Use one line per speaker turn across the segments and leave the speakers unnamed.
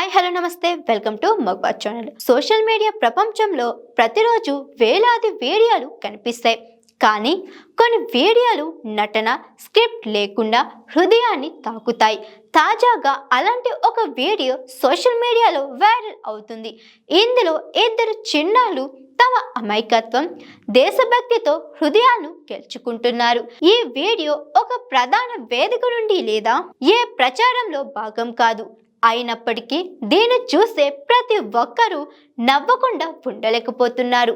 Hi hello నమస్తే. Welcome to మగ్బా channel. Social media ప్రపంచంలో ప్రతిరోజు వేలాది వీడియోలు కనిపిస్తాయి. కానీ కొన్ని వీడియోలు నటన స్క్రిప్ట్ లేకుండా హృదయాన్ని తాకుతాయి. తాజాగా అలాంటి ఒక వీడియో సోషల్ మీడియాలో వైరల్ అవుతుంది. ఇందులో ఇద్దరు చిన్నాలు తమ అమాయకత్వం దేశభక్తితో హృదయాలను గెలుచుకుంటున్నారు. ఈ వీడియో ఒక ప్రధాన వేదిక నుండి లేదా ఏ ప్రచారంలో భాగం కాదు. అయినప్పటికీ దీన్ని చూసే ప్రతి ఒక్కరూ నవ్వకుండా ఉండలేకపోతున్నారు.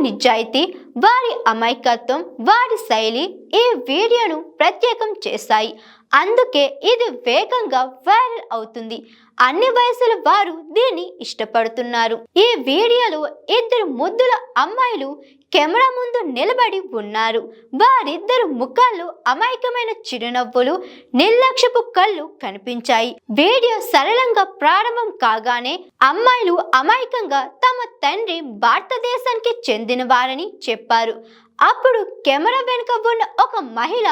నిజాయితీ వారి అమాయకత్వం వారి శైలి ఈ వీడియోను ప్రత్యేకం చేశాయి. అందుకే ఇది వేగంగా వైరల్ అవుతుంది. అన్ని వయసుల వారు దీన్ని ఇష్టపడుతున్నారు. ఈ వీడియోలో ఇద్దరు ముద్దుల అమ్మాయిలు కెమెరా ముందు నిలబడి ఉన్నారు. వారిద్దరు ముఖాల్లో అమాయకమైన చిరునవ్వులు నిర్లక్ష్యపు కళ్ళు కనిపించాయి. వీడియో సరళంగా ప్రారంభం కాగానే అమ్మాయిలు అమాయకంగా తమ తండ్రి భారతదేశానికి చెందిన వారని చెప్పారు. అప్పుడు కెమెరా వెనుక ఉన్న ఒక మహిళ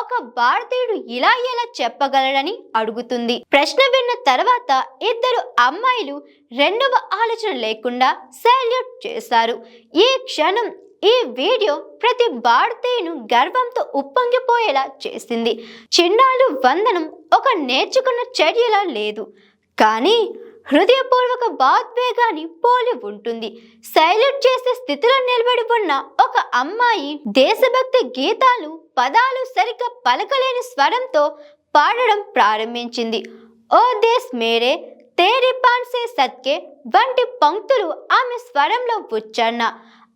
ఒక భారతీయుడు ఇలా ఎలా చెప్పగలడని అడుగుతుంది. ప్రశ్న విన్న తర్వాత ఇద్దరు అమ్మాయిలు రెండవ ఆలోచన లేకుండా సెల్యూట్ చేశారు. ఈ క్షణం ఈ వీడియో ప్రతి భారతీయును గర్వంతో ఉప్పొంగిపోయేలా చేసింది. చిన్నాళ్ళు వందనం ఒక నేర్చుకున్న చర్యలా లేదు. కానీ హృదయపూర్వక భావోద్వేగాన్ని పోలి ఉంటుంది. సైలెంట్ చేసే స్థితిలో నిలబడి ఉన్న ఒక అమ్మాయి దేశభక్తి గీతాలు పదాలు సరిగ్గా పలకలేని స్వరంతో పాడడం ప్రారంభించింది. ఓ దేశ్ మేరే తేరి పాన్సే సత్కే వంటి పంక్తులు ఆమె స్వరంలో ఉచ్చారణ.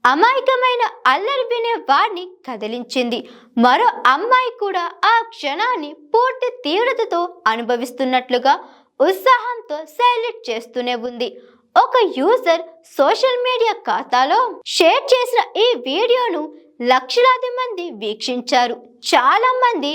అమాయకమైన అల్లరి వినే వారిని కదిలించింది. మరో అమ్మాయి కూడా ఆ క్షణాన్ని పూర్తి తీవ్రతతో అనుభవిస్తున్నట్లుగా ఉత్సాహంతో సెలెక్ట్ చేస్తూనే ఉంది. ఒక యూజర్ సోషల్ మీడియా ఖాతాలో షేర్ చేసిన ఈ వీడియోను లక్షలాది మంది వీక్షించారు. చాలా మంది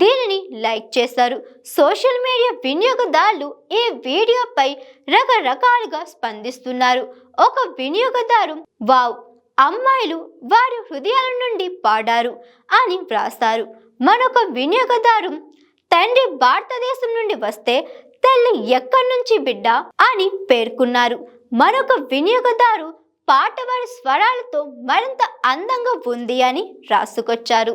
దీనిని లైక్ చేశారు. సోషల్ మీడియా వినియోగదారులు ఈ వీడియోపై రకరకాలుగా స్పందిస్తున్నారు. ఒక వినియోగదారు వావ్ అమ్మాయిలు వారి హృదయాల నుండి పాడారు అని వ్రాస్తారు. మరొక వినియోగదారు తండ్రి భారతదేశం నుండి వస్తే తల్లి ఎక్కడి నుంచి బిడ్డ అని పేర్కొన్నారు. మరొక వినియోగదారు పాట వారి స్వరాలతో మరింత అందంగా ఉంది అని రాసుకొచ్చారు.